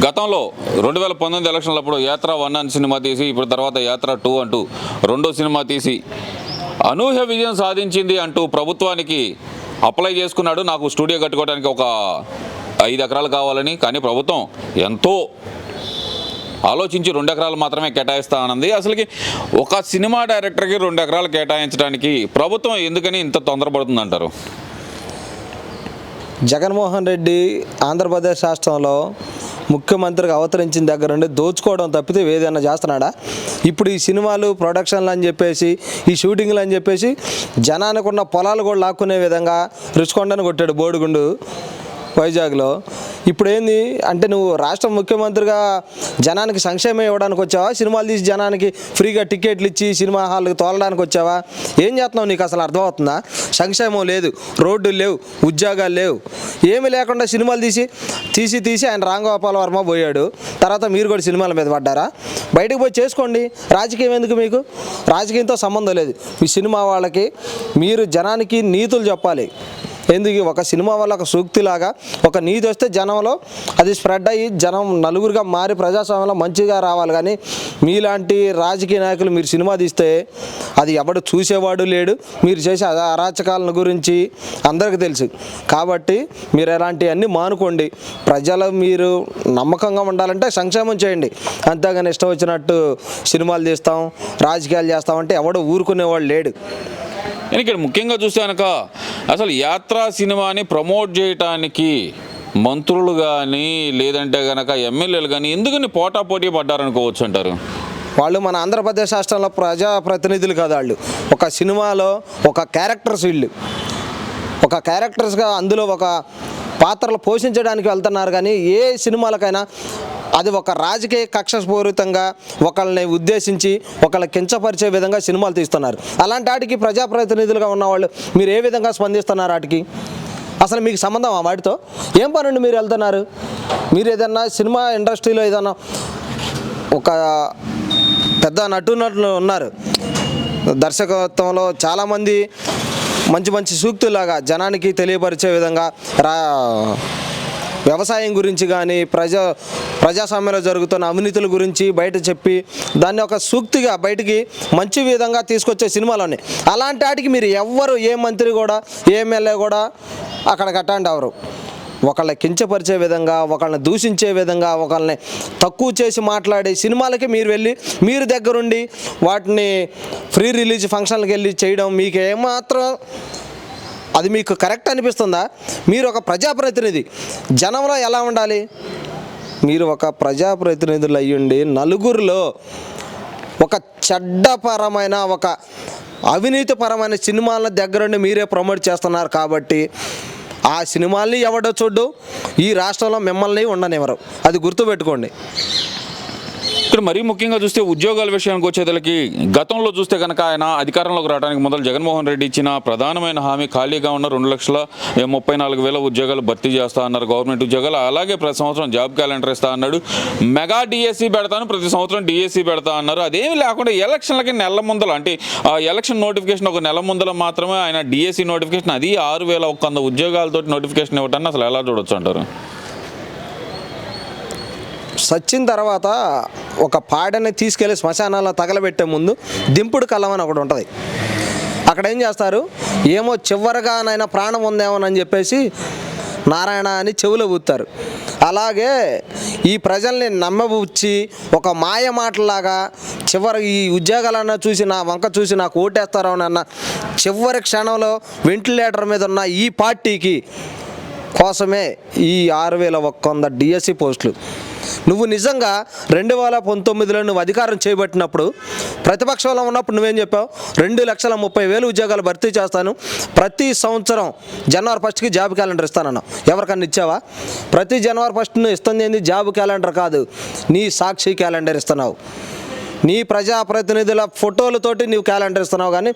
గతంలో రెండు వేల పంతొమ్మిది ఎలక్షన్లప్పుడు యాత్ర వన్ అని సినిమా తీసి ఇప్పుడు తర్వాత యాత్ర టూ అంటూ రెండో సినిమా తీసి అనూహ్య విజయం సాధించింది అంటూ ప్రభుత్వానికి అప్లై చేసుకున్నాడు. నాకు స్టూడియో కట్టుకోవడానికి ఒక ఐదు ఎకరాలు కావాలని కానీ ప్రభుత్వం ఎంతో ఆలోచించి రెండు ఎకరాలు మాత్రమే కేటాయిస్తానన్నది అసలుకి ఒక సినిమా డైరెక్టర్కి రెండు ఎకరాలు కేటాయించడానికి ప్రభుత్వం ఎందుకని ఇంత తొందరపడుతుందంటారు? జగన్మోహన్ రెడ్డి ఆంధ్రప్రదేశ్ రాష్ట్రంలో ముఖ్యమంత్రిగా అవతరించిన దగ్గర నుండి దోచుకోవడం తప్పితే ఏదైనా చేస్తున్నాడా? ఇప్పుడు ఈ సినిమాలు ప్రొడక్షన్లు అని చెప్పేసి ఈ షూటింగ్లు అని చెప్పేసి జనానికి ఉన్న పొలాలు కూడా లాక్కునే విధంగా రుచికొండను కొట్టాడు బోడిగుండు. వైజాగ్లో. ఇప్పుడు ఏంది అంటే నువ్వు రాష్ట్ర ముఖ్యమంత్రిగా జనానికి సంక్షేమం ఇవ్వడానికి వచ్చావా? సినిమాలు తీసి జనానికి ఫ్రీగా టికెట్లు ఇచ్చి సినిమా హాల్కి తోలడానికి వచ్చావా? ఏం చేస్తున్నావు నీకు అసలు అర్థమవుతుందా? సంక్షేమం లేదు రోడ్లు లేవు ఉద్యోగాలు లేవు. ఏమీ లేకుండా సినిమాలు తీసి తీసి తీసి ఆయన రాంగోపాల్ వర్మ పోయాడు. తర్వాత మీరు కూడా సినిమాల మీద పడ్డారా? బయటకు పోయి చేసుకోండి. రాజకీయం ఎందుకు మీకు? రాజకీయంతో సంబంధం లేదు. మీ సినిమా వాళ్ళకి మీరు జనానికి నీతులు చెప్పాలి. ఎందుకు ఒక సినిమా వల్ల ఒక సూక్తిలాగా ఒక నీతి వస్తే జనంలో అది స్ప్రెడ్ అయ్యి జనం నలుగురుగా మారి ప్రజాస్వామ్యంలో మంచిగా రావాలి. కానీ మీలాంటి రాజకీయ నాయకులు మీరు సినిమా తీస్తే అది ఎవడు చూసేవాడు లేడు. మీరు చేసే అరాచకాలను గురించి అందరికీ తెలుసు. కాబట్టి మీరు ఎలాంటివన్నీ మానుకోండి. ప్రజలు మీరు నమ్మకంగా ఉండాలంటే సంక్షేమం చేయండి. అంతేగాని ఇష్టం వచ్చినట్టు సినిమాలు తీస్తాం రాజకీయాలు చేస్తామంటే ఎవడు ఊరుకునేవాడు లేడు. ఇక్కడ ముఖ్యంగా చూస్తే కనుక అసలు యాత్రా సినిమాని ప్రమోట్ చేయటానికి మంత్రులు కానీ లేదంటే కనుక ఎమ్మెల్యేలు కానీ ఎందుకని పోటాపోటీ పడ్డారనుకోవచ్చు అంటారు? వాళ్ళు మన ఆంధ్రప్రదేశ్ రాష్ట్రంలో ప్రజాప్రతినిధులు కదా వాళ్ళు. ఒక సినిమాలో ఒక క్యారెక్టర్స్ వీళ్ళు. ఒక క్యారెక్టర్స్గా అందులో ఒక పాత్రలు పోషించడానికి వెళ్తున్నారు కానీ ఏ సినిమాలకైనా అది ఒక రాజకీయ కక్షపూరితంగా ఒకళ్ళని ఉద్దేశించి ఒకళ్ళ కించపరిచే విధంగా సినిమాలు తీస్తున్నారు. అలాంటి వాటికి ప్రజాప్రతినిధులుగా ఉన్నవాళ్ళు మీరు ఏ విధంగా స్పందిస్తున్నారు వాటికి అసలు మీకు సంబంధం ఆ వాటితో? ఏం పనుండి మీరు వెళ్తున్నారు? మీరు ఏదన్నా సినిమా ఇండస్ట్రీలో ఏదన్నా ఒక పెద్ద నటునటులు ఉన్నారు. దర్శకత్వంలో చాలామంది మంచి మంచి సూక్తులాగా జనానికి తెలియపరిచే విధంగా రా వ్యవసాయం గురించి కానీ ప్రజా ప్రజాస్వామ్యంలో జరుగుతున్న అవినీతుల గురించి బయట చెప్పి దాన్ని ఒక సూక్తిగా బయటికి మంచి విధంగా తీసుకొచ్చే సినిమాలు ఉన్నాయి. అలాంటి వాటికి మీరు ఎవ్వరు ఏ మంత్రి కూడా ఏ ఎమ్మెల్యే కూడా అక్కడ కట్టండి అవరు ఒకళ్ళని కించపరిచే విధంగా ఒకళ్ళని దూషించే విధంగా ఒకళ్ళని తక్కువ చేసి మాట్లాడే సినిమాలకి మీరు వెళ్ళి మీరు దగ్గరుండి వాటిని ఫ్రీ రిలీజ్ ఫంక్షన్లకు వెళ్ళి చేయడం మీకు ఏమాత్రం అది మీకు కరెక్ట్ అనిపిస్తుందా? మీరు ఒక ప్రజాప్రతినిధి. జనంలో ఎలా ఉండాలి? మీరు ఒక ప్రజాప్రతినిధులు అయ్యుండి నలుగురిలో ఒక చెడ్డపరమైన ఒక అవినీతిపరమైన సినిమాల దగ్గరుండి మీరే ప్రమోట్ చేస్తున్నారు కాబట్టి ఆ సినిమాల్ని ఎవడో చూడు ఈ రాష్ట్రంలో మిమ్మల్ని ఉండనివ్వరు. అది గుర్తుపెట్టుకోండి. ఇక్కడ మరీ ముఖ్యంగా చూస్తే ఉద్యోగాల విషయానికి వచ్చేదలకి గతంలో చూస్తే కనుక ఆయన అధికారంలోకి రావడానికి మొదలు జగన్మోహన్ రెడ్డి ఇచ్చిన ప్రధానమైన హామీ ఖాళీగా ఉన్న రెండు లక్షల ముప్పై నాలుగు వేల ఉద్యోగాలు భర్తీ చేస్తా అన్నారు గవర్నమెంట్ ఉద్యోగాలు. అలాగే ప్రతి సంవత్సరం జాబ్ క్యాలెండర్ ఇస్తా అన్నాడు. మెగా డిఎస్సి పెడతాను ప్రతి సంవత్సరం డిఎస్సి పెడతా అన్నారు. అదేమి లేకుండా ఎలక్షన్లకి నెల ముందల అంటే ఆ ఎలక్షన్ నోటిఫికేషన్ ఒక నెల ముందల మాత్రమే ఆయన డిఎస్సి నోటిఫికేషన్ అది ఆరు వేల ఒక వంద ఉద్యోగాలతో నోటిఫికేషన్ ఇవ్వటాన్ని అసలు ఎలా చూడొచ్చు అంటారు? సచ్చిన తర్వాత ఒక పాడని తీసుకెళ్ళి శ్మశానాల్లో తగలబెట్టే ముందు దింపుడు కళ్ళం అని ఒకటి ఉంటుంది. అక్కడ ఏం చేస్తారు? ఏమో చివరిగా నాయన ప్రాణం ఉందేమోనని చెప్పేసి నారాయణ అని చెవులో ఊతారు. అలాగే ఈ ప్రజల్ని నమ్మబుచ్చి ఒక మాయ మాటలాగా చివరి ఈ ఉద్యోగాలన్నా చూసి నా వంక చూసి నాకు ఓటేస్తారో అన్న చివరి క్షణంలో వెంటిలేటర్ మీద ఉన్న ఈ పార్టీకి కోసమే ఈ ఆరు వేల ఒక్క వంద డిఎస్సి పోస్టులు. నువ్వు నిజంగా రెండు వేల పంతొమ్మిదిలో నువ్వు అధికారం చేపట్టినప్పుడు ప్రతిపక్షంలో ఉన్నప్పుడు నువ్వేం చెప్పావు? రెండు లక్షల ముప్పై వేలు ఉద్యోగాలు భర్తీ చేస్తాను. ప్రతి సంవత్సరం జనవరి ఫస్ట్కి జాబ్ క్యాలెండర్ ఇస్తానన్నావు ఎవరికన్నా ఇచ్చావా? ప్రతి జనవరి ఫస్ట్ నువ్వు ఇస్తుంది ఏంది? జాబ్ క్యాలెండర్ కాదు. నీ సాక్షి క్యాలెండర్ ఇస్తున్నావు. నీ ప్రజాప్రతినిధుల ఫోటోలతోటి నీవు క్యాలెండర్ ఇస్తున్నావు కానీ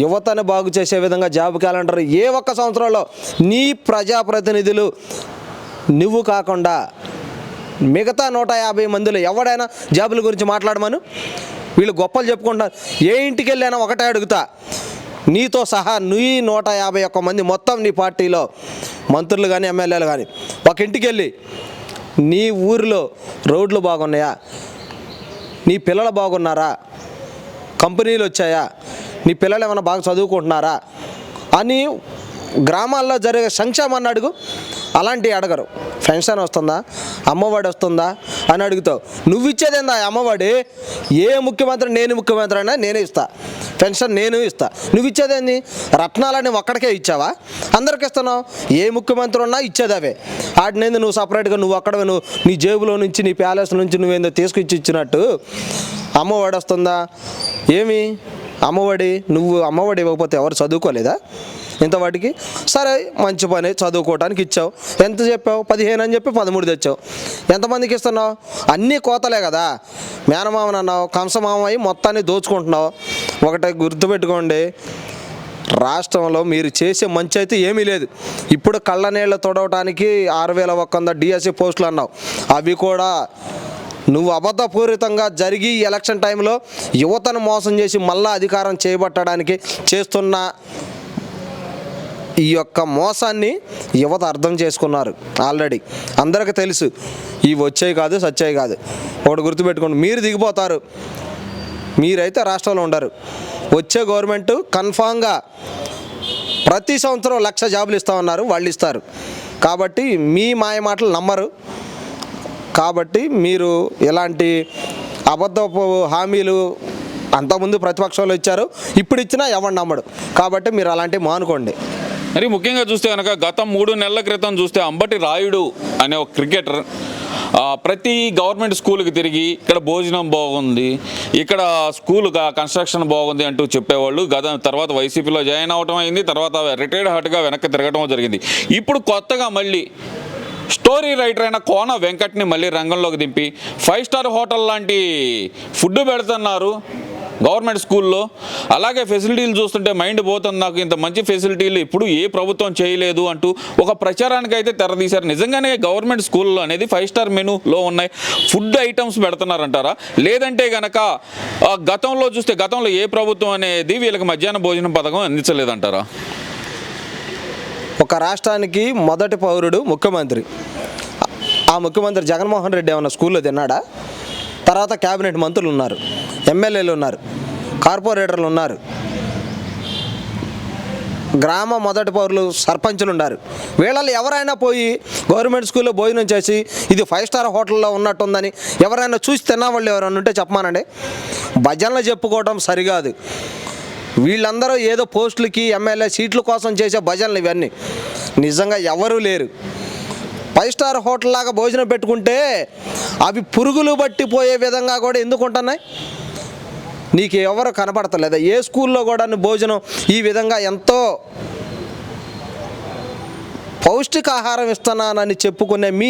యువతను బాగు చేసే విధంగా జాబ్ క్యాలెండర్ ఏ ఒక్క సంవత్సరంలో నీ ప్రజాప్రతినిధులు నువ్వు కాకుండా మిగతా నూట యాభై మందిలో ఎవడైనా జాబుల గురించి మాట్లాడమను? వీళ్ళు గొప్పలు చెప్పుకుంటారు ఏ ఇంటికి వెళ్ళైనా ఒకటే అడుగుతా. నీతో సహా నీ నూట యాభై ఒక్క మంది మొత్తం నీ పార్టీలో మంత్రులు కానీ ఎమ్మెల్యేలు కానీ ఒక ఇంటికి వెళ్ళి నీ ఊరిలో రోడ్లు బాగున్నాయా? నీ పిల్లలు బాగున్నారా? కంపెనీలు వచ్చాయా? నీ పిల్లలు ఏమైనా బాగా చదువుకుంటున్నారా? అని గ్రామాల్లో జరిగే సంక్షేమాన్ని అడుగు. అలాంటివి అడగరు. పెన్షన్ వస్తుందా? అమ్మఒడి వస్తుందా? అని అడుగుతావు. నువ్వు ఇచ్చేదేందా ఆ అమ్మఒడి? ఏ ముఖ్యమంత్రి నేను ముఖ్యమంత్రి అయినా నేనే ఇస్తా. పెన్షన్ నేను ఇస్తా. నువ్వు ఇచ్చేదేంది రత్నాలని ఒక్కడికే ఇచ్చావా? అందరికి ఇస్తున్నావు. ఏ ముఖ్యమంత్రి ఉన్నా ఇచ్చేది అవే. వాటినేంది నువ్వు సపరేట్గా నువ్వు అక్కడ నువ్వు నీ జేబులో నుంచి నీ ప్యాలెస్ నుంచి నువ్వేందో తీసుకొచ్చి ఇచ్చినట్టు అమ్మఒడి వస్తుందా? ఏమి? అమ్మఒడి? నువ్వు అమ్మఒడి ఇవ్వకపోతే ఎవరు చదువుకోలేదా? ఇంత వాటికి? సరే మంచి పని చదువుకోవడానికి ఇచ్చావు. ఎంత చెప్పావు? పదిహేను అని చెప్పి పదమూడు తెచ్చావు. ఎంతమందికి ఇస్తున్నావు? అన్నీ కోతలే కదా. మేనమామని అన్నావు కంసమామ అయి మొత్తాన్ని దోచుకుంటున్నావు. ఒకటే గుర్తుపెట్టుకోండి రాష్ట్రంలో మీరు చేసే మంచి అయితే ఏమీ లేదు. ఇప్పుడు కళ్ళ నీళ్ళు తొడవటానికి ఆరు వేల ఒక్క వంద డిఎస్సి పోస్టులు అన్నావు. అవి కూడా నువ్వు అబద్ధపూరితంగా జరిగి ఎలక్షన్ టైంలో యువతను మోసం చేసి మళ్ళా అధికారం చేపట్టడానికి చేస్తున్న ఈ యొక్క మోసాన్ని యువత అర్థం చేసుకున్నారు ఆల్రెడీ. అందరికీ తెలుసు ఇవి వచ్చాయి కాదు సచ్చాయి కాదు. ఒకటి గుర్తుపెట్టుకోండి మీరు దిగిపోతారు. మీరైతే రాష్ట్రంలో ఉండరు. వచ్చే గవర్నమెంట్ కన్ఫామ్గా ప్రతి సంవత్సరం లక్ష జాబులు ఇస్తామన్నారు వాళ్ళు ఇస్తారు. కాబట్టి మీ మాయ మాటలు నమ్మరు. కాబట్టి మీరు ఇలాంటి అబద్ధపు హామీలు అంతకుముందు ప్రతిపక్షంలో ఇచ్చారు ఇప్పుడు ఇచ్చినా ఎవరు నమ్మడు. కాబట్టి మీరు అలాంటివి మానుకోండి. మరి ముఖ్యంగా చూస్తే కనుక గత మూడు నెలల క్రితం చూస్తే అంబటి రాయుడు అనే ఒక క్రికెటర్ ప్రతి గవర్నమెంట్ స్కూల్కి తిరిగి ఇక్కడ భోజనం బాగుంది ఇక్కడ స్కూల్ కన్స్ట్రక్షన్ బాగుంది అంటూ చెప్పేవాళ్ళు. గత తర్వాత వైసీపీలో జాయిన్ అవటం అయింది తర్వాత రిటైర్డ్ హార్ట్గా వెనక్కి తిరగటం జరిగింది. ఇప్పుడు కొత్తగా మళ్ళీ స్టోరీ రైటర్ అయిన కోన వెంకట్ని మళ్ళీ రంగంలోకి దింపి ఫైవ్ స్టార్ హోటల్ లాంటి ఫుడ్ పెడుతున్నారు. గవర్నమెంట్ స్కూల్లో. అలాగే ఫెసిలిటీలు చూస్తుంటే మైండ్ పోతుంది నాకు ఇంత మంచి ఫెసిలిటీలు ఇప్పుడు ఏ ప్రభుత్వం చేయలేదు అంటూ ఒక ప్రచారానికి అయితే తెరదీశారు నిజంగానే గవర్నమెంట్ స్కూల్లో అనేది ఫైవ్ స్టార్ మెనూలో ఉన్నాయి. ఫుడ్ ఐటమ్స్ పెడుతున్నారంటారా? లేదంటే గనక గతంలో చూస్తే గతంలో ఏ ప్రభుత్వం అనేది వీళ్ళకి మధ్యాహ్న భోజనం పథకం అందించలేదంటారా? ఒక రాష్ట్రానికి మొదటి పౌరుడు ముఖ్యమంత్రి. ఆ ముఖ్యమంత్రి జగన్మోహన్ రెడ్డి ఏమన్నా స్కూల్లో తిన్నాడా? తర్వాత క్యాబినెట్ మంత్రులు ఉన్నారు ఎమ్మెల్యేలు ఉన్నారు కార్పొరేటర్లు ఉన్నారు. గ్రామ మొదటి పౌరులు సర్పంచులు ఉన్నారు వీళ్ళలో ఎవరైనా పోయి గవర్నమెంట్ స్కూల్లో భోజనం చేసి ఇది ఫైవ్ స్టార్ హోటల్లో ఉన్నట్టుందని ఎవరైనా చూసి తిన్నా వాళ్ళు ఎవరైనా ఉంటే చెప్పమానండి. భజనలు చెప్పుకోవడం సరికాదు వీళ్ళందరూ ఏదో పోస్టులకి ఎమ్మెల్యే సీట్ల కోసం చేసే భజనలు ఇవన్నీ. నిజంగా ఎవరూ లేరు. ఫైవ్ స్టార్ హోటల్ లాగా భోజనం పెట్టుకుంటే అవి పురుగులు పట్టిపోయే విధంగా కూడా ఎందుకు ఉంటున్నాయి నీకు ఎవరు కనపడతలేదా ఏ స్కూల్లో కూడా భోజనం ఈ విధంగా ఎంతో పౌష్టికాహారం ఇస్తున్నానని చెప్పుకునే మీ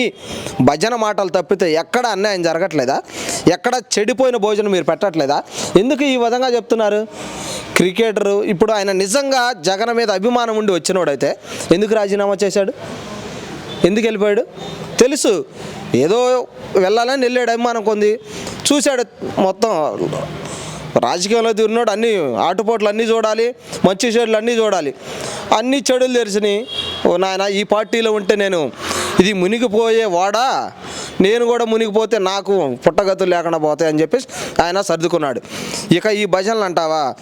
భజన మాటలు తప్పితే ఎక్కడ అన్యాయం జరగట్లేదా? ఎక్కడ చెడిపోయిన భోజనం మీరు పెట్టట్లేదా? ఎందుకు ఈ విధంగా చెప్తున్నారు? క్రికెటరు ఇప్పుడు ఆయన నిజంగా జగన్ మీద అభిమానం ఉండి వచ్చినోడైతే ఎందుకు రాజీనామా చేశాడు? ఎందుకు వెళ్ళిపోయాడు? తెలుసు. ఏదో వెళ్ళాలని వెళ్ళాడు అభిమానం కొంది. చూశాడు మొత్తం రాజకీయంలో తిరిగినాడు అన్ని ఆటుపోట్లు అన్నీ చూడాలి మంచి చెడులు అన్నీ చూడాలి. అన్ని చెడులు తెరిచినాయి ఓ నాయన ఈ పార్టీలో ఉంటే నేను ఇది మునిగిపోయే వాడా? నేను కూడా మునిగిపోతే నాకు పుట్టగతులు లేకుండా పోతాయి అని చెప్పేసి ఆయన సర్దుకున్నాడు. ఇక ఈ భజనలు అంటావా?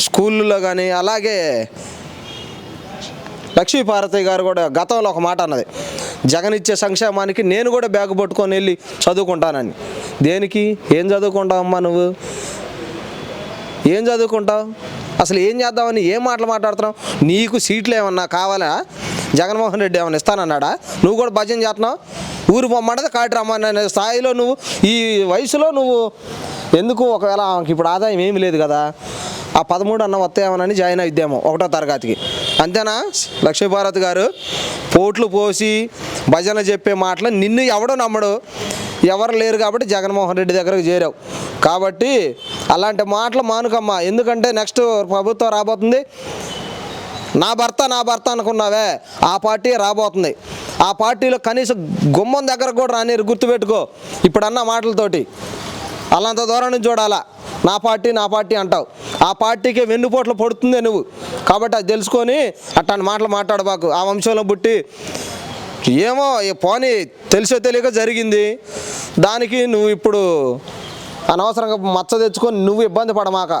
స్కూళ్ళలో కానీ అలాగే లక్ష్మీపార్వతి గారు కూడా గతంలో ఒక మాట అన్నది. జగన్ ఇచ్చే సంక్షేమానికి నేను కూడా బ్యాగ్ పట్టుకొని వెళ్ళి చదువుకుంటానని. దేనికి? ఏం చదువుకుంటావు అమ్మా నువ్వు? ఏం చదువుకుంటావు? అసలు ఏం చేద్దామని ఏం మాటలు మాట్లాడుతున్నావు? నీకు సీట్లు ఏమన్నా కావాలా? జగన్మోహన్ రెడ్డి ఏమన్నా ఇస్తానన్నాడా? నువ్వు కూడా భజన చేస్తున్నావు? ఊరు పొమ్మంటే కాటి రమ్మన్న స్థాయిలో నువ్వు ఈ వయసులో నువ్వు ఎందుకు ఒకవేళ ఆమెకి ఇప్పుడు ఆదాయం ఏమీ లేదు కదా? ఆ పదమూడు అన్న వస్తాయేమోనని జాయిన్ అయిద్దాము ఒకటో తరగతికి. అంతేనా? లక్ష్మీభారత్ గారు పోట్లు పోసి భజన చెప్పే మాటలు నిన్ను ఎవడో నమ్మడు. ఎవరు లేరు కాబట్టి జగన్మోహన్ రెడ్డి దగ్గరకు చేరావు. కాబట్టి అలాంటి మాటలు మానుకమ్మా. ఎందుకంటే నెక్స్ట్ ప్రభుత్వం రాబోతుంది. నా భర్త నా భర్త అనుకున్నావే. ఆ పార్టీ రాబోతుంది. ఆ పార్టీలో కనీసం గుమ్మం దగ్గర కూడా రానిరు. గుర్తుపెట్టుకో. ఇప్పుడన్న మాటలతోటి. అలాంత దూరం నుంచి చూడాలా. నా పార్టీ నా పార్టీ అంటావు. ఆ పార్టీకి వెన్నుపోట్లు పడుతుందే నువ్వు. కాబట్టి అది తెలుసుకొని అట్లాంటి మాటలు మాట్లాడబాకు. ఆ వంశంలో పుట్టి ఏమో ఈ పోనీ తెలిసో తెలియక జరిగింది. దానికి నువ్వు ఇప్పుడు అనవసరంగా మచ్చ తెచ్చుకొని నువ్వు ఇబ్బంది పడమాక.